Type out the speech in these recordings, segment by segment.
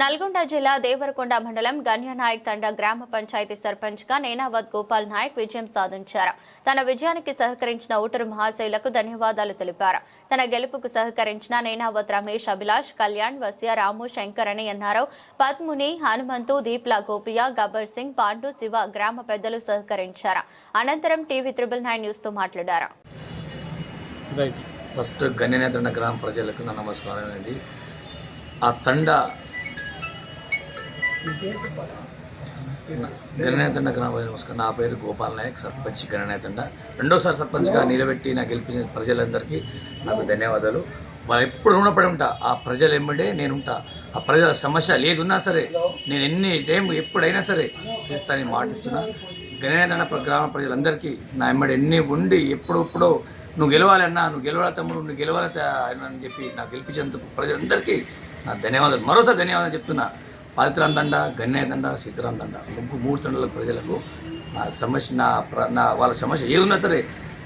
నల్గొండ జిల్లా దేవరకొండ మండలం గన్యనాయక్ తండ గ్రామ పంచాయతీ సర్పంచ్గా నేనావత్ గోపాల్ నాయక్ విజయం సాధించారు. తన విజయానికి సహకరించిన ఓటరు మహాశయులకు ధన్యవాదాలు తెలిపారు. తన గెలుపుకు సహకరించిన నేనావత్ రమేష్ అభిలాష్ కళ్యాణ్ వస్య రాము శంకర్ అని అన్నారు పద్ముని హనుమంతు దీప్ల గోపియ గబ్బర్ సింగ్ పాండు శివ గ్రామ పెద్దలు సహకరించారు. అనంతరం టీవీ త్రిబుల్ నైన్ న్యూస్తో మాట్లాడారు. రైట్. ఫస్ట్ గణ్యనేతండ గ్రామ ప్రజలకు నా నమస్కారం అండి. ఆ తండ గణనేతండ గ్రామ నమస్కారం. నా పేరు గోపాల్ నాయక్ సర్పంచ్ గణనేతండ. రెండోసారి సర్పంచ్గా నిలబెట్టి నాకు గెలిపించిన ప్రజలందరికీ నాకు ధన్యవాదాలు. వాళ్ళు ఎప్పుడు రుణపడి ఉంటా? ఆ ప్రజలు ఎంబడే నేను ఉంటా. ఆ ప్రజల సమస్య లేదున్నా సరే నేను ఎన్ని టైం ఎప్పుడైనా సరే చేస్తానని మాటిస్తున్నా. గణనేతండ గ్రామ ప్రజలందరికీ నా ఎంబడి ఎన్ని ఉండి ఎప్పుడెప్పుడో నువ్వు గెలవాలన్నా నువ్వు గెలవాలి తమ్ముడు నువ్వు గెలవాలి అని చెప్పి నాకు గెలిపించేందుకు ప్రజలందరికీ నా ధన్యవాదాలు. మరోసారి ధన్యవాదాలు చెప్తున్నా. పాలిత్రాన్ దండ గన్నేయ దండ సీతారాం దండ ముగ్గు మూడు తండల ప్రజలకు నా సమస్య నా ప్ర- నా వాళ్ళ సమస్య ఏదున్నా ఉన్నా సరే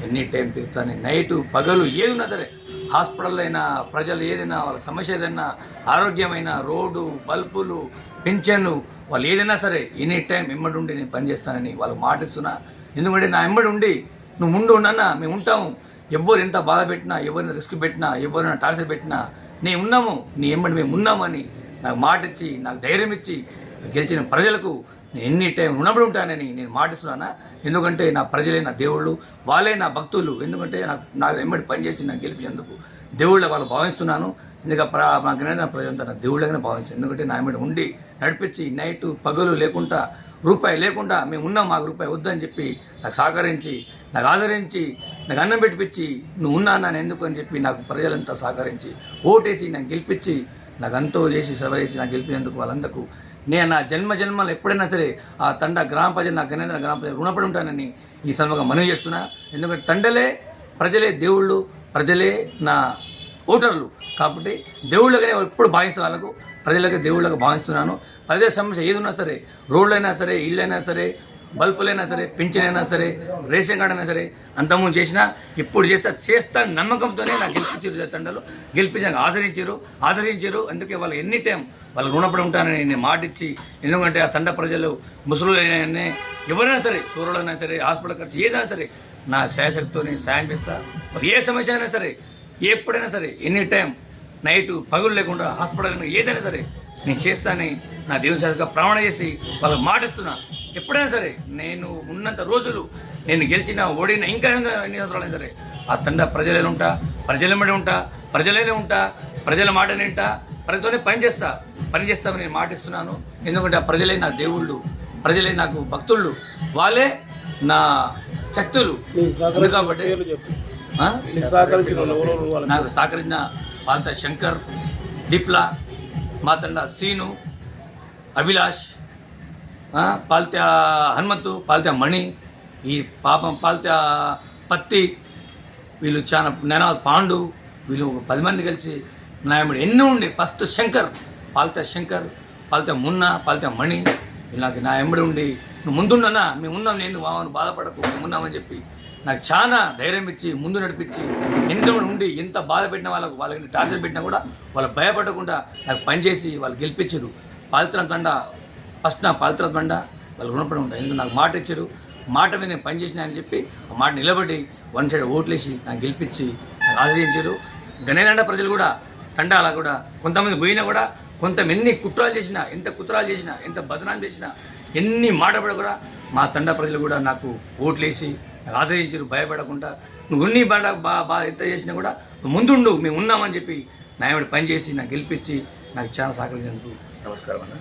ఎన్ని టైం తిరుగుతాను. నైట్ పగలు ఏదున్నా ఉన్నా సరే హాస్పిటల్ అయినా ప్రజలు ఏదైనా వాళ్ళ సమస్య ఏదైనా ఆరోగ్యమైన రోడ్డు బల్బులు పెన్షన్ వాళ్ళు ఏదైనా సరే ఎనీ టైం ఇమ్మడి ఉండి నేను పనిచేస్తానని వాళ్ళు మాటిస్తున్నా. ఎందుకంటే నా ఇమ్మడి ఉండి నువ్వు ముందు ఉండన్నా మేము ఉంటాము. ఎవరు ఎంత బాధ పెట్టినా ఎవరిని రిస్క్ పెట్టినా ఎవరైనా టార్చర్ పెట్టినా నేను ఉన్నాము నీ ఎమ్మడి మేము ఉన్నామని నాకు మాట ఇచ్చి నాకు ధైర్యం ఇచ్చి గెలిచిన ప్రజలకు నేను ఎన్ని టైం రుణపడి ఉంటానని నేను మాటిస్తున్నానా? ఎందుకంటే నా ప్రజలే నా దేవుళ్ళు వాళ్ళే నా భక్తులు. ఎందుకంటే నాకు నాకు ఎమ్మడి పనిచేసి నాకు గెలిపించేందుకు దేవుళ్ళ వాళ్ళు భావిస్తున్నాను. ఎందుకంటే ప్ర మా ప్రజలంతా నా దేవుళ్ళగానే భావిస్తాను ఎందుకంటే నా ఎమ్మడి ఉండి నడిపించి నైట్ పగలు లేకుండా రూపాయి లేకుండా మేము ఉన్నాం మాకు రూపాయి వద్దని చెప్పి నాకు సహకరించి నాకు ఆదరించి నాకు అన్నం పెట్టిపించి నువ్వు ఉన్నా నన్ను ఎందుకు అని చెప్పి నాకు ప్రజలంతా సహకరించి ఓటేసి నన్ను గెలిపించి నాకు అంతో చేసి సభ చేసి నాకు గెలిపినందుకు వాళ్ళందకు నేను నా జన్మ జన్మలు ఎప్పుడైనా సరే ఆ తండ గ్రామ ప్రజలు నా గణేంద్ర గ్రామ ప్రజలు రుణపడి ఉంటానని ఈ సందర్భంగా మనవి చేస్తున్నా. ఎందుకంటే తండలే ప్రజలే దేవుళ్ళు ప్రజలే నా ఓటర్లు. కాబట్టి దేవుళ్ళగానే ఎప్పుడు భావిస్తాను వాళ్ళకు? ప్రజలకు దేవుళ్ళకు భావిస్తున్నాను. ప్రజల సమస్య ఏది ఉన్నా సరే రోడ్లైనా సరే ఇళ్ళైనా సరే బల్బులైనా సరే పింఛన్ అయినా సరే రేషన్ కార్డు అయినా సరే అంతకుముందు చేసినా ఇప్పుడు చేస్తా చేస్తా నమ్మకంతోనే నాకు గెలిపించారు తండలు. గెలిపించాక ఆదరించారు ఆదరించారు. అందుకే వాళ్ళు ఎన్ని టైం వాళ్ళు రుణపడి ఉంటానని నేను మాటిచ్చి ఎందుకంటే ఆ తండ ప్రజలు ముసలులైనా ఎవరైనా సరే సూర్యులైనా సరే హాస్పిటల్ ఖర్చు ఏదైనా సరే నా శాశక్తితో సాయం చేస్తా. ఏ సమస్య అయినా సరే ఎప్పుడైనా సరే ఎనీ టైం నైట్ పగులు లేకుండా హాస్పిటల్ అయినా ఏదైనా సరే నేను చేస్తానని నా దేవుని శాఖగా ప్రమాణ చేసి వాళ్ళకి మాటిస్తున్నా. ఎప్పుడైనా సరే నేను ఉన్నంత రోజులు నేను గెలిచిన ఓడిన ఇంకా ఎన్ని సంవత్సరాలైనా సరే ఆ తండ ప్రజలే ఉంటా ప్రజల మీద ఉంటా ప్రజలనే ఉంటా ప్రజల మాట వింటా ప్రజలతోనే పని చేస్తా పని చేస్తామని నేను మాటిస్తున్నాను. ఎందుకంటే ఆ ప్రజలే నా దేవుళ్ళు ప్రజలే నాకు భక్తుళ్ళు వాళ్ళే నా శక్తులు. కాబట్టి? నీకు సహకరించిన వాళ్ళు శంకర్ డిప్లా మాతండ సీను అభిలాష్ ఆ, హనుమంతు పాల్త్య మణి ఈ పాపం పాల్త్య పత్తి వీళ్ళు చాలా నేను పాండు వీళ్ళు ఒక పది మంది కలిసి నాయముడు ఎన్నో ఉండి. ఫస్ట్ శంకర్ పాలిత శంకర్ పాలిత మున్న పాలిత మణి నాకు నా ఎంబడి ఉండి నువ్వు ముందున్నా మేము ఉన్నాం నేను మామను బాధపడకు మేము ఉన్నామని చెప్పి నాకు చాలా ధైర్యం ఇచ్చి ముందు నడిపించి ఎంత ఉండి ఎంత బాధ పెట్టిన వాళ్ళకు వాళ్ళకి టార్చర్ పెట్టినా కూడా వాళ్ళు భయపడకుండా నాకు పనిచేసి వాళ్ళు గెలిపించారు. పాలిత్రం తండ ఫస్ట్ నా పాత్ర బండ వాళ్ళు రుణపడి ఉంటాను ఎందుకు నాకు మాట ఇచ్చారు. మాట మీద నేను పనిచేసిన అని చెప్పి ఆ మాట నిలబడి వన్ సైడ్ ఓట్లేసి నాకు గెలిపించి నాకు ఆశ్రయించారు గణేనండ ప్రజలు కూడా తండ అలా కూడా కొంతమంది పోయినా కూడా కొంత ఎన్ని కుట్రాలు చేసినా ఎంత కుట్రాలు చేసినా ఎంత బదనాలు చేసినా ఎన్ని మాటపడ కూడా మా తండ ప్రజలు కూడా నాకు ఓట్లేసి నాకు ఆదరించారు. భయపడకుండా. నువ్వు ఉన్ని బాధ బా బా ఎంత చేసినా కూడా నువ్వు ముందుండు మేము ఉన్నామని చెప్పి నా పనిచేసి పని చేసి నాకు గెలిపించి నాకు చాలా సహకరించినందుకు. నమస్కారం అన్న.